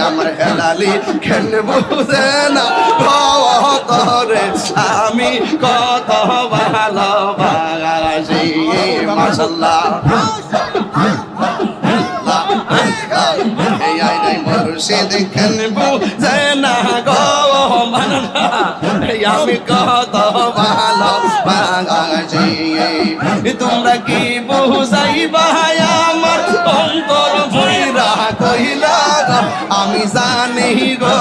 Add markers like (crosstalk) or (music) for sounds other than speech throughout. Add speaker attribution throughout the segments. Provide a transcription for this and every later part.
Speaker 1: আমার হেলালি খেন বুঝে না ভরে আমি কত ভালো বাগাসি মাসাল্লাহ দেখেন বুঝে না গো আমি কত ভালো বাগাসি তোমরা কি বুঝাই বাহায়া জানি গো,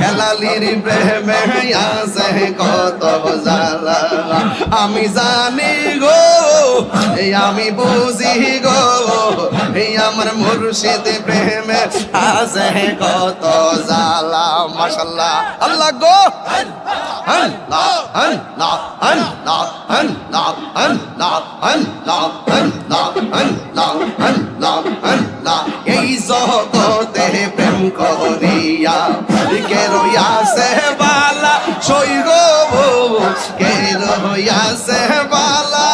Speaker 1: হেলালির প্রেমে আছে কত জালা আমি জানি গো এই আমি বুঝি গো এই আমার মুর্শিদ প্রেমে আসে কত জালা মাশাল্লাহ। আল্লাহ গো! এই জগতে প্রেম করিয়া কেরোয়া সে বালা সৈর কেরোয়া সে বালা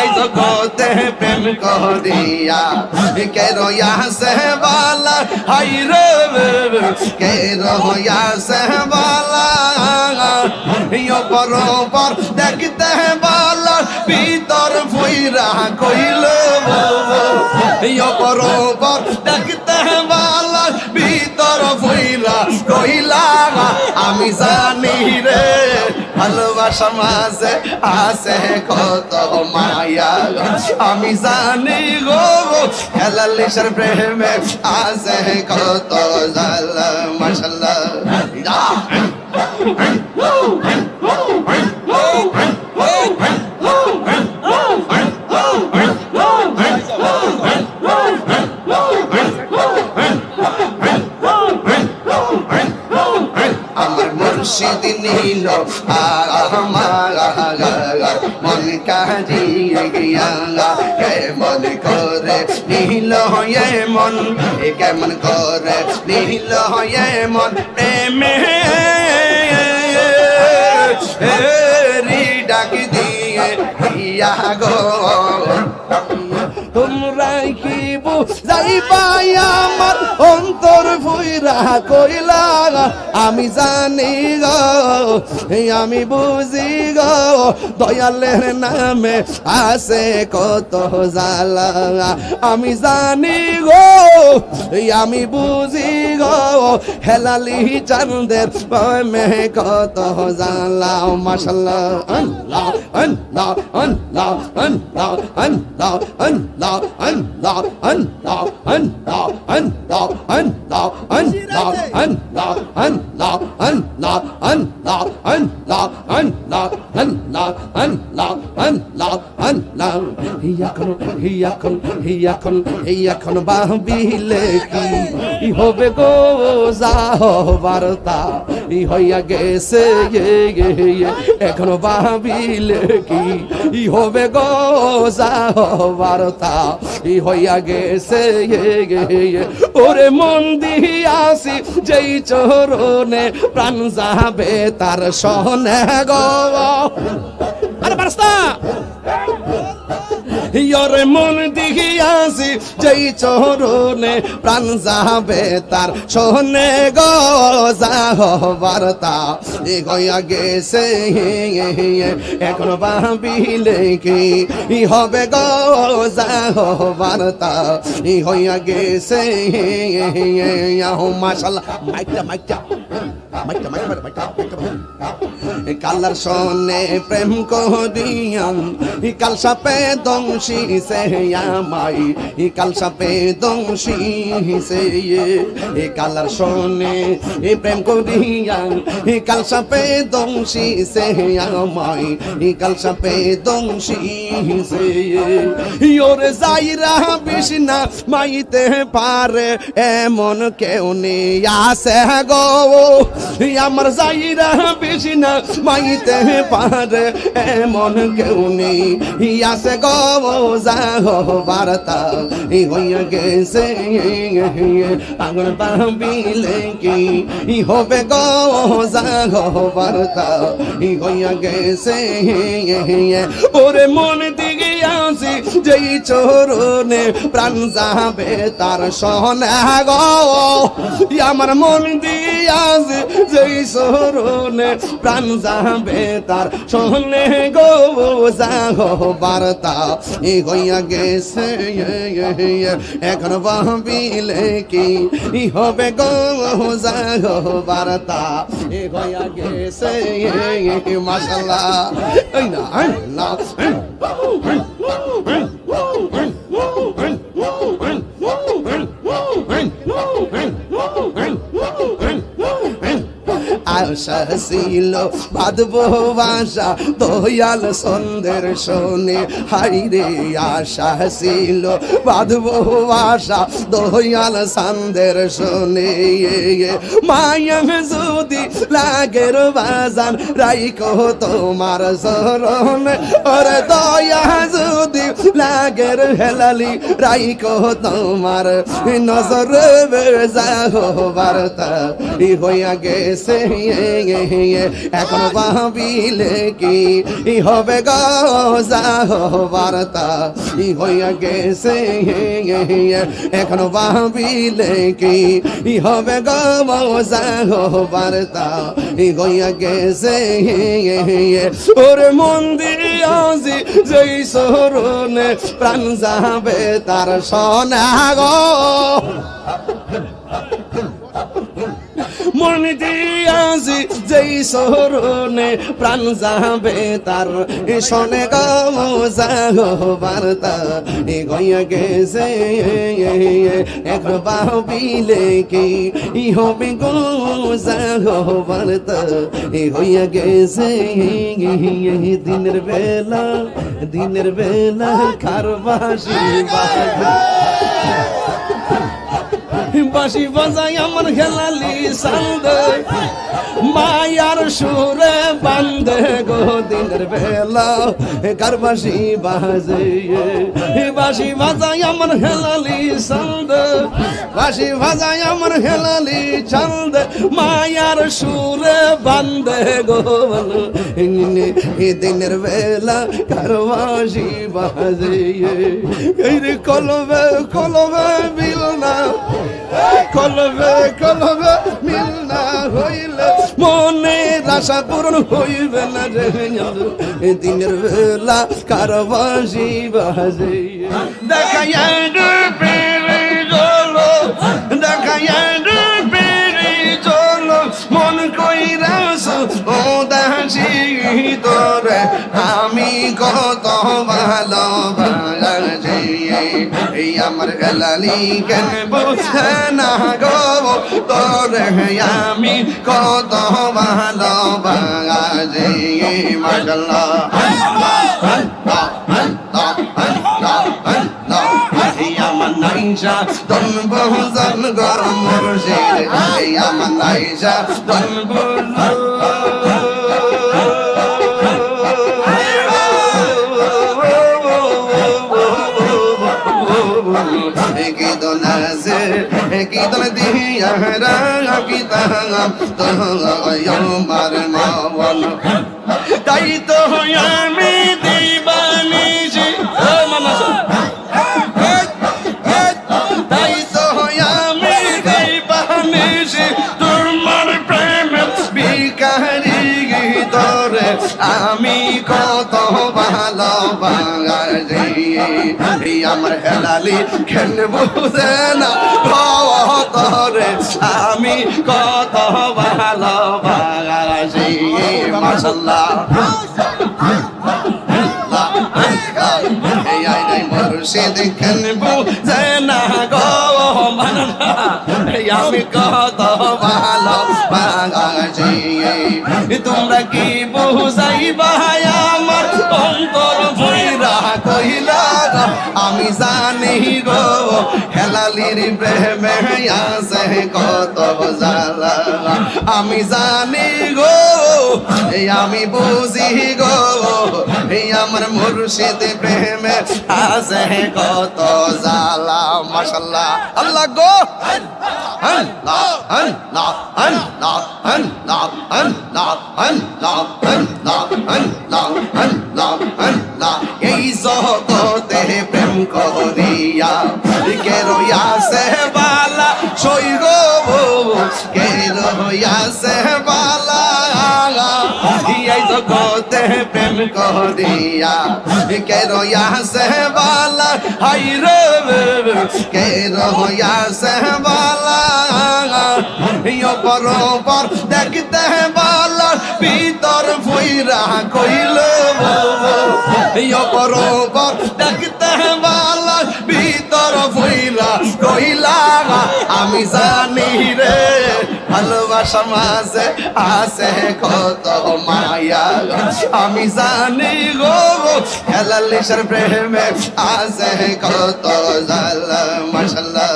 Speaker 1: এই জগতে প্রেম করিয়া কেরোয়া সে বালা, হাই রে কেরোয়া সে বালা। দেখতে বালা ভিতর ফুইরা কইল বরোবর দেখতে বালা ভিতর ফুইরা কইলা আমি জানি রে ভালোবাসা মাঝে আছে কত মায়া আমি জানি গো হেলালিশের প্রেমে আছে কত জাল মাশাল্লাহ। নীল আমার মন কাজিয়ে গিয়া কে মন করে নীল হয়ে মন? কেমন করে নীল হয়ে মন? প্রেমে ডাক দিয়ে গো কি বুঝাইবাই আমার অন্তর ফুইরা কইলা, আমি জানি গো আমি বুঝি গো, দয়ালের নামে আছে কত জালা আমি জানি গো আমি বুঝি গো, হেলালি চান্দের মে কত জালা মাশাল্লাহ, আল্লাহ আল্লাহ আল্লাহ আল্লাহ আল্লাহ আল্লাহ আল্লাহ আল্লাহ এখন বাহবিলে কি হবে গো যাহ বার্তা ই হইয়া গেছে এখন বাহবিলে কি ই হবে গো যাহ বার্তা ই হইয়া গেছে ইয়ে ওরে মন দিয়াছি যেই চরণে প্রাণ যাবে তার সহনে গো। আরে বারস্তা! ইয়রে মন দিহিয়াছি যেই চরণে প্রাণ যাবে তার সোনে গো যাহ বার্তা এ গয়া গেছে এখন ভাবিলে কি ই হবে গো যাহ বার্তা ই হইয়া গেছে মাশাল্লাহ মাইকটা মাইকটা কালার সনে প্রেম করিয়াম ই কাল সাপে দংশি সে আমাই ই কাল সাপে দংশি সে এ কালার সনে এ প্রেম করিয়াম ই কাল সাপে দংশি সে আমাই ই কাল সাপে দংশি সে ওরে যাইরা বিষ্ণা মাইতে পারে, এমন কেউ নেই আসে গো। আমার যাইরা বেশি না মাইতে পারে, এমন কেউ নেই। আসে গো বার্তা হইয়া গেছে, আগুন পাবিলে কি? ই হবে গো বার্তা হইয়া গেছে, ওরে মন দিকে আসি যেই চরণে প্রাণ যাবে তার সহনে। গো, আমার মন দিয়াছে যেই চরণে প্রাণ যাবে তার সহনে গো যাগো বার্তা। এ হইয়া গেছে, এখন ভাবিলে কি ই হবে গো যাগো বার্তা। এ হইয়া গেছে, মাশাল্লাহ। এই না এই না আশা ছিল। বাঁধব বাসা দয়াল সন্দের শোনে হাইরে আশা ছিল। বাঁধব বাসা দয়াল সন্দের শোনে মায়া যদি লাগের বাজান রাইকো তোমার শরণ ওরে দয়া যদি লাগের হেলালি রাইকো তোমার। নজর যাহো বার্তা ই হইয়া গেছে। এখন ভাবিলে কি ই হবে গো? যাহো বার্তা ই হইয়া গেছে। এখন ভাবিলে কি ই হবে গো? যাহো বার্তা ই হইয়া গেছে। ওরে মন্দির আজি যেই সরণে প্রাণ যাবে তার সোনা গো। মন দিয়াছি যেই সরণে প্রাণ যাবে তার শোনে গো যাগো বার্তা গইয়া গেছে। এক বাবিলে কি? ই হবে গো যাগো এ হইয়া গেছে দিনের বেলা দিনের বেলা খারবাসি বাসি বাজাই আমার খেলালি সান্দে। মায়ার সুরে বান্ধে গো দিনের বেলা। কার বাসি বাজে বাসি বাজাই আমার হেলালি সান্দে। বাসি বাজাই আমার হেলালি চান্দ। মায়ার সুরে বান্ধে গো দিনের বেলা কার বাসি বাজে কলবে কলবে বিল না। কলবে কলবে মিল না হইলে মনে আশা পূরণ হইবে না রে দিনের বেলা কারবাসি বাজে। দেখাইয়া পেরে চলো মন কইরাস ও দাসি তোরে, আমি কত ভালোবাসি। আমার হেলালি কেন বুঝে না গো? তোরে আমি কত ভালোবাসি মাশাল্লাহ। এই আমার নাইসা তন বহুজন গরম মুর্শিদ। এই আমার কি দন দিয়া রা কি তাম তো আমার হেলালি কেন বুঝে না? তোরে আমি কত ভালোবাসি মাসাল্লাহ এই আই নাই মুর্শিদ বুঝে না? (laughs) আমি কত ভালো বাগাছি তোমরা কি বুঝাই ভাই আমার অন্তর ভৈরা কইলা আমি জানি গো, হেলালির প্রেমে আছে কত জালা আমি জানি গো এই আমি বুঝি গো, এই আমার মুর্শিদ প্রেমে আছে কত জালা মাশাল্লাহ। আল্লাহ গো। এই জগতে প্রেম করিয়া কেরো সে বালা সই গো কেরো সে এই জগতে প্রেম করিয়া, কে রইয়াছে বালা? হাই রে, কে রইয়াছে বালা? ইয়ো বরোবর দেখতে বালা, ভিতর ফুইরা কইল ইয়ো বরোবর দেখতে বালা, ভিতর ফুইরা কইলা, আমি জানি রে। ভালোবাসা মাঝে আছে কত মায়া। আমি জানি গো হেলালিশার প্রেমে আছে কত জালা মাশাল্লাহ।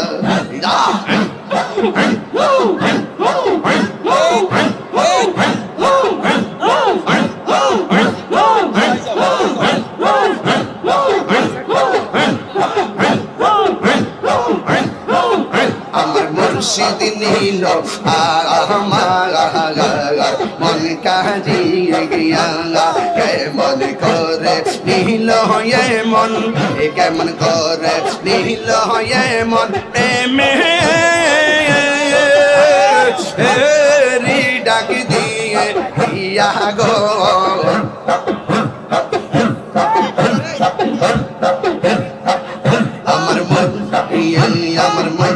Speaker 1: মুর্শিদ নীল আমার মন কাজিয়ে গিয়া কে মন করে নীল হয়ে মন? কেমন করে নীল হয়ে মন? প্রেমে রি ডাক দিয়ে ইয়া গো।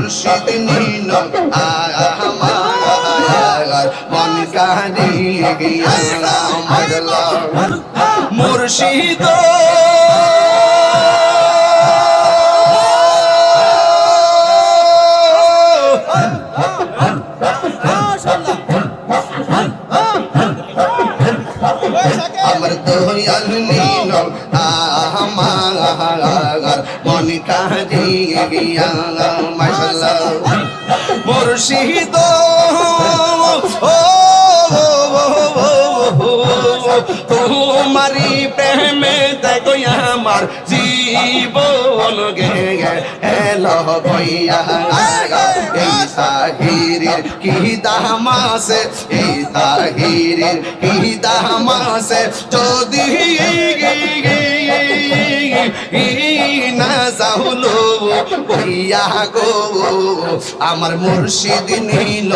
Speaker 1: মুর্শিদ নীল। আমার মন কাহানি গিয়া মজলা মুর্শিদ। আমার দয়াল নীল। আমার মন কাজে গিয়া মুর্শিদ। তোমারি প্রেমে দেখো আমার জীবন গে এলো বইয়া, এই তাহিরের কি দামাসে, এই তাহিরের কি দামাসে, যদি আমার মুর্শিদ নীল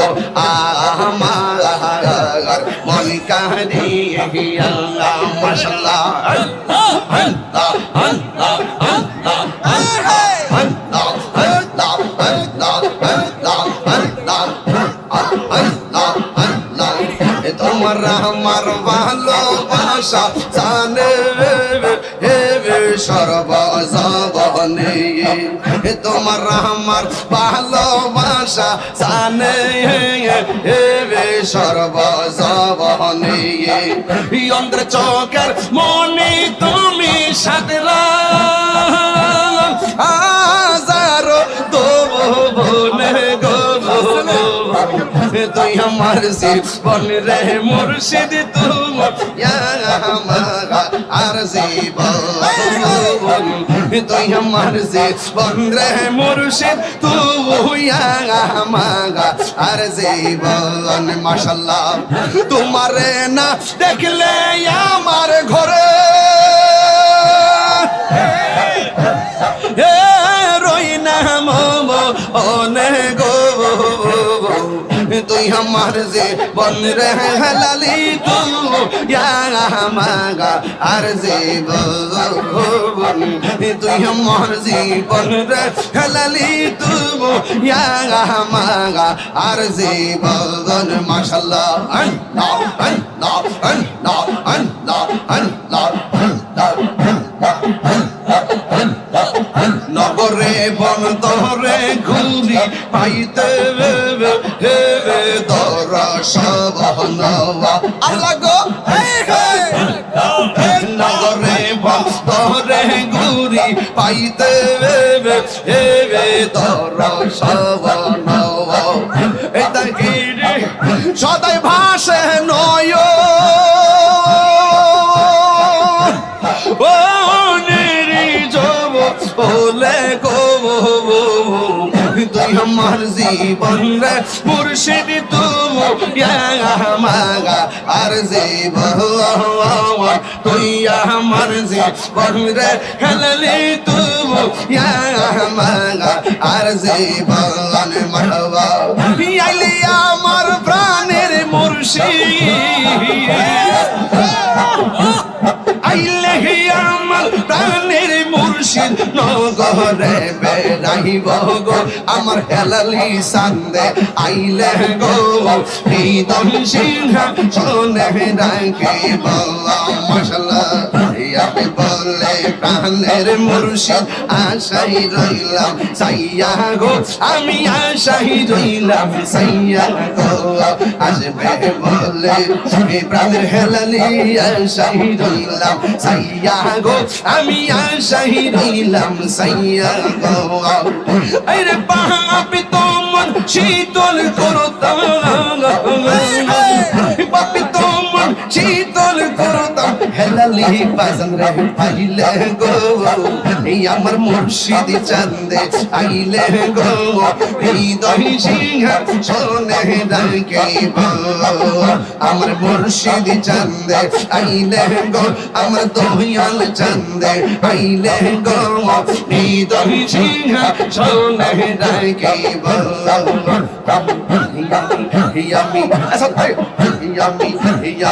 Speaker 1: আমার মন কাহিয়া তোমার আমার ভালোবাসা জানে। সর্বজবনে। তোমার আমার ভালোবাসা জানে। সর্বজবনে। অন্ধ্র চোখের মনে তুমি তুই আমার জীবন রে মুর্শিদ তোমার আর জীবন তুই আমার জীবন রে মুর্শিদ আমার আর জীবন, মাশাল্লাহ, তোমার না দেখলে আমার ঘরে। এ আমার যে বন রে লালি তু মাগা, আর যে তুই আমার জীবন রে লালি তু মাগা, আর যে বন মাশাল্লাহ আল্লাহ। নগরে বন্দরে ঘুরি পাইতে দরসবনবা আল্লাহ গো নগরে বন্দরে ঘুরি পাইতে দরসবনবা এটা কি সদাই ভাসে নয় জীবন রে, মুর্শিদ তুমি মাগা, আর জীবন তুই আমার জীবন রে, হেললি তুমি মাগা, আর জীবন মারবা। আইলি আমার প্রাণের মুর্শিদ। আইলে আমার প্রাণের মুর্শিদ, নগরে গো আমার হেলালি সান্দে আইলে গো। হৃদয় সিংহ শোনে ডাকে বল্লা মশলা আমি বলে প্রাণের মুর্শিদ আশাই রইলাম, সাইয়া গো, আমি আশাই রইলাম, সাইয়া গো। আসবে বলে এই প্রাণের হেলালি আশাই রইলাম, সাইয়া গো, আমি আশাই রইলাম, সাইয়া গো। আরে বাপি তোমার শীতল করতাম। বাপি তোমার শীতল করতাম হেলালি বাজান রে পাইলে গো এই আমার মুর্শিদ চান্দে আইলে গো হৃদয় সিংহ শোনে ডাকে আমার মুর্শিদ চান্দে আইলে গো আমার দহিয়াল চান্দে আইলে গো হৃদয় সিংহ শোনে ডাকে ইয়ামি আসাতে ইয়ামি ইয়ামি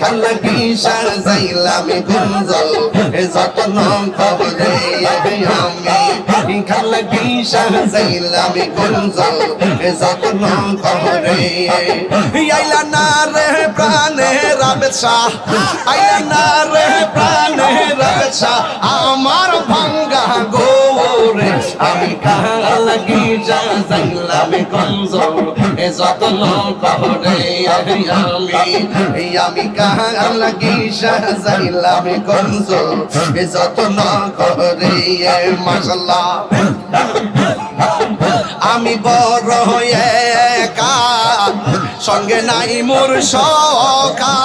Speaker 1: খালা কি সাজাইলাম গুঞ্জল যত্ন খবরে আমি খালা প্রাণে রাবেদ আমার আমি কাহা লাগি যা কমজোর এ কবরে আমি আমি কাহা লাগি কমজোর এ মাশাল্লাহ আমি বড় হয়ে একা, সঙ্গে নাই মোর সকা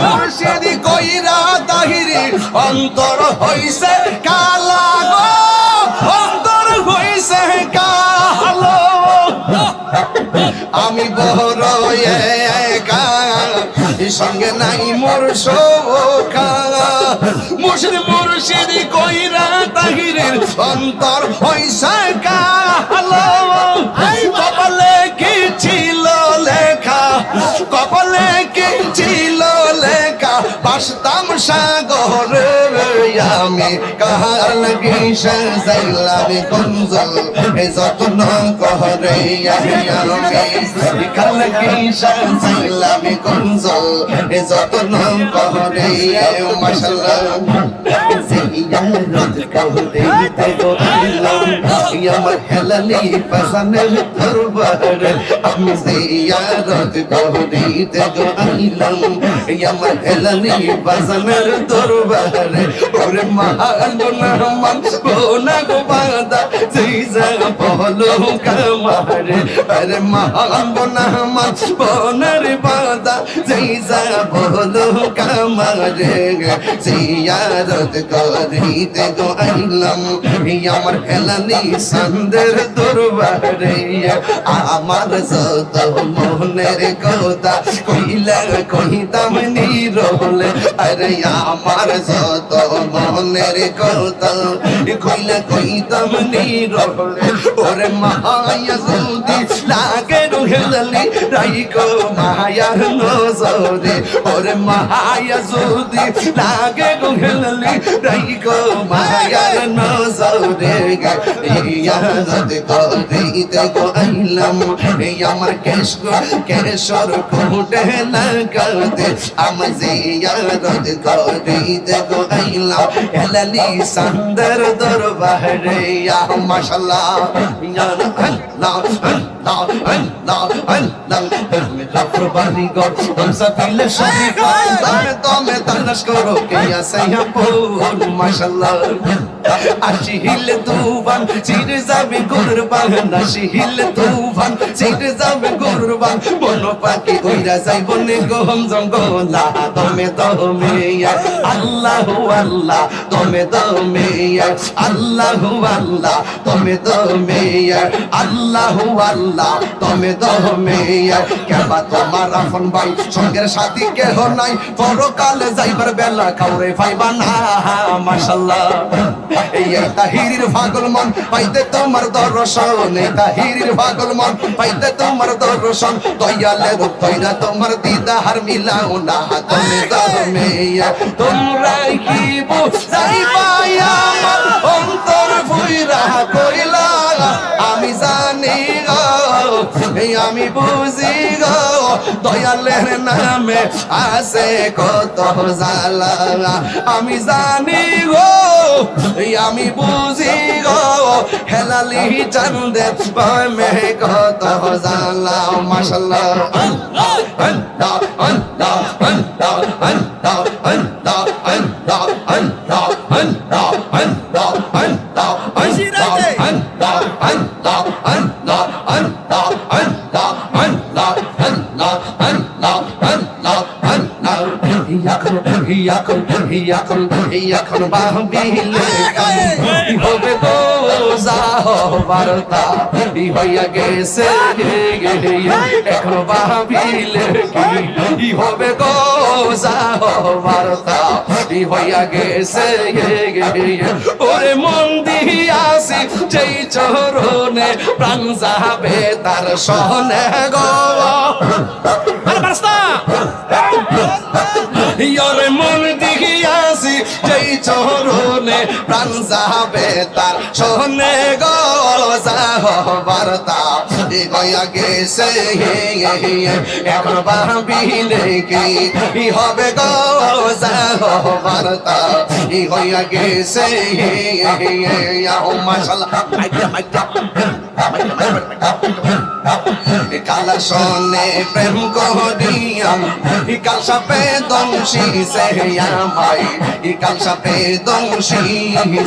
Speaker 1: মুর্শিদি কইরা তাহিরি, অন্তর হইছে কালা। আমি একা সঙ্গে নাই মোর সকা মুর্শিদ মুর্শিদি কইরা তাহিরের অন্তর হইছে কালো। কপালে কি ছিল লেখা? কপালে কি ছিল লেখা? বাসতাম সাগরে আমি কাহার লাগি সাজাইলাম কুঞ্জল, এ যত্ন কহরে আমি কাহার লাগি সাজাইলাম কুঞ্জল, এ যত্ন কহরে মাশাআল্লাহ আমার হেলালি পাসানের দরবার আমি জিয়ারত কহরে দেবো আইলাম আমার হেলালি পাসানের দরবার ওরে মহান মান কোনা গো বাদা জিজা বলো কামারে জিজা বলো কামারে আমারে জিয়ারত করিতে গো আইলাম আমার হেলালি সন্দের দরবারে আমার যত মনের কথা কইলা কইতাম নিরলে আরে আমার যত মনের কথা কইলা কইতাম নিরলে ওরে মায়া যদি লাগে রুহেলালি রাইকো মায়ার নজরে ওরে মায়া যদি লাগে রুহেলালি রাইকো মায়ার নজরে ইয়াদ করিতে গো আইলাম। এই আমার কেশ কেশর ফুটে লাগাতে আমার জিয়ারত করিতে গো আইলাম। হেলালি সন্দর দরবারে, ইয়া মাশাআল্লাহ, ইয়া আল্লাহ। আল্লাহ আল্লাহ আল্লাহ তুমি রাফর বাড়ি গর তুম সবিলে শাদি তুমি তুমি তলাশ করো কে আসিয়া পোল মাশাআল্লাহ আশি হিল তুফান চিরে যাবে কুরবান আশি হিল তুফান চিরে যাবে কুরবান মন পাখি উইরা যাইব নে গহম জঙ্গলা তুমি তুমি আল্লাহু আল্লাহ তুমি তুমি আল্লাহু আল্লাহ তুমি তুমি আল্লাহু আল্লাহ তুমি তুমি কেবা তোমার আপন ভাই? সঙ্গের সাথী কেহ নাই। যাইবার বেলা কাউরে পাইবা না, মাশাল্লাহ। এই তাহিরির পাগল মন, পাইতে তোমার দর্শন। এই তাহিরির মন, পাইতে তোমার দর্শন। দয়ালে তৈরা তোমার দিদার মিলাও না তুমি তুমি তোমরা কি বুঝাইবা, আমার অন্তর কইলা? আমি জানি আমি বুঝি গো, দয়ালের নামে আছে কত জালা আমি জানি গো আমি বুঝি গো, হেলালি চন্দে মে কত জালা মাশাল্লাহ। an আল্লাহ ইয়াকুন ইয়াকুন ইয়াকুন ইয়াকুন বাহবিলে হবে যাহ বারতা ই গেছে এখন বাহবিলে কি হবে গো বারতা ই হইয়া গেছে ওরে মন দিয়াছি, যেই চরণে প্রাণ যাবে তার সহনে গো। আরে ইয়রে মন দিয়াছি যেই চরণে প্রাণ যাবে তার সহনে গো। কি হবে গেছে কালা সনে প্রেম করিয়াম কাল সাপে দংশি সে আমাই কাল সাপে দংশি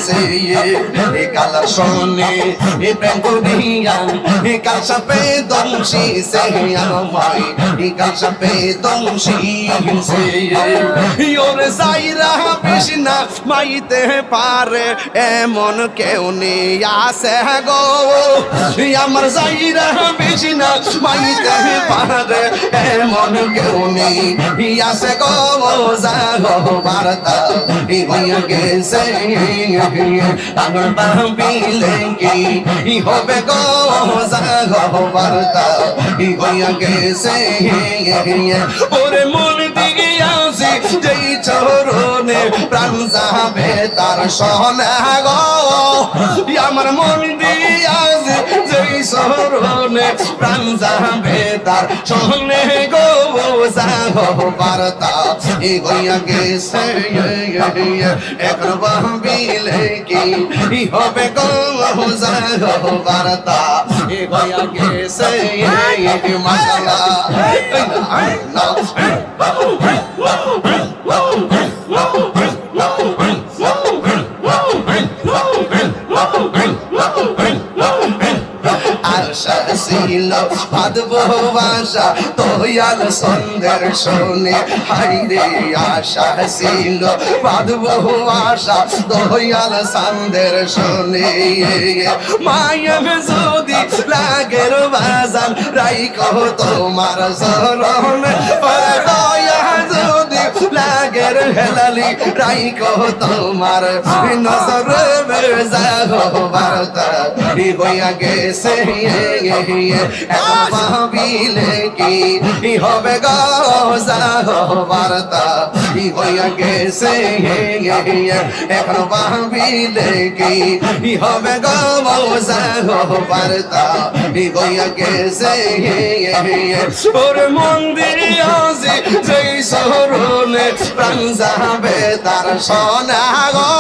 Speaker 1: সে। কালা সনে y calzapé don si se amai y calzapé don si se yo rezaira pishna maite pare emon keu ni ase go amar zaira pishna maite pare emon keu ni ase go zago barta i hoye gese tangar bambile ki কি হবে গো হইয়া গেছে। ওরে মন দিকে আসি, যেই চরণে প্রাণ যাবে তার সহনে গো। আমার মন দিয়াছে যেই শরণে প্রাণ যাবে তার সহনে গো। বোঝাবো বার্তা এগোয়া গেছে এখন বাহবিলে কি হবে গো বোঝাবো বার্তা এগোয়া গেছে মাসালা ছিল বাদব বাসা তোয়াল সন্ধ্যের শোনে হাইরে আশা ছিল আশা তোয়াল সন্ধ্যের শোনে মায়ের যদি লাগের বাজান, রাইকো তোমার সরণ দয়া লাগের হেলালি রাইকো তোমার, নজর যাও বার্তা হইয়া গেছে ভাবিলে কি? হবে গো যাও বার্তা হইয়া গেছে এখন ভাবিলে কি? হবে গো যাও বার্তা হইয়া গেছে ওর মন্দির আজি, যেই সরলে প্রাণ যাবে তার সোনা গো।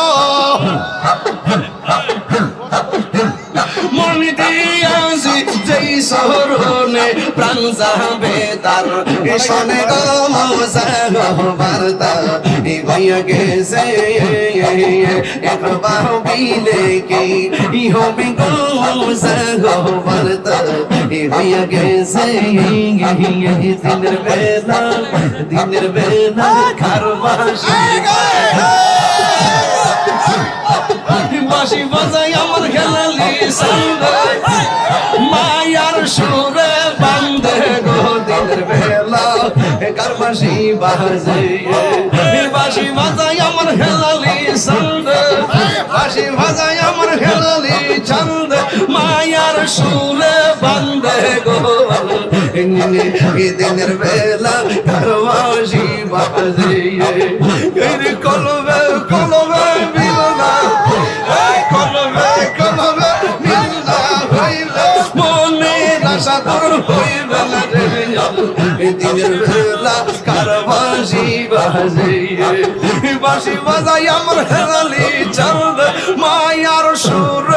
Speaker 1: (laughs) মনি যেই সরলে প্রাণ যাবে তার। গো বার্তা। হইয়া গেছে এক বাহুবিলে কি? হবে গো মজা গো বার্তা। হইয়া গেছে দিনের বেলা দিনের বেলা খারবাসি বাসি। বাজাই আমার খেলালি সঙ্গে সুরে বান্ধে গো দিনের বেলা। কারবাসি বাজে বাসি বাজাই আমার খেলালি সঙ্গে বাসি বাজাই আমার খেলালি ছন্দ। মায়ার সুরে বান্ধে গো। দিনের বেলা কারবাসি বাজে কলবে কলবে দিনের বেলা কারবাসি বাজে বাসি বাজাই আমার হেরালি চন্দ মায়ার সুর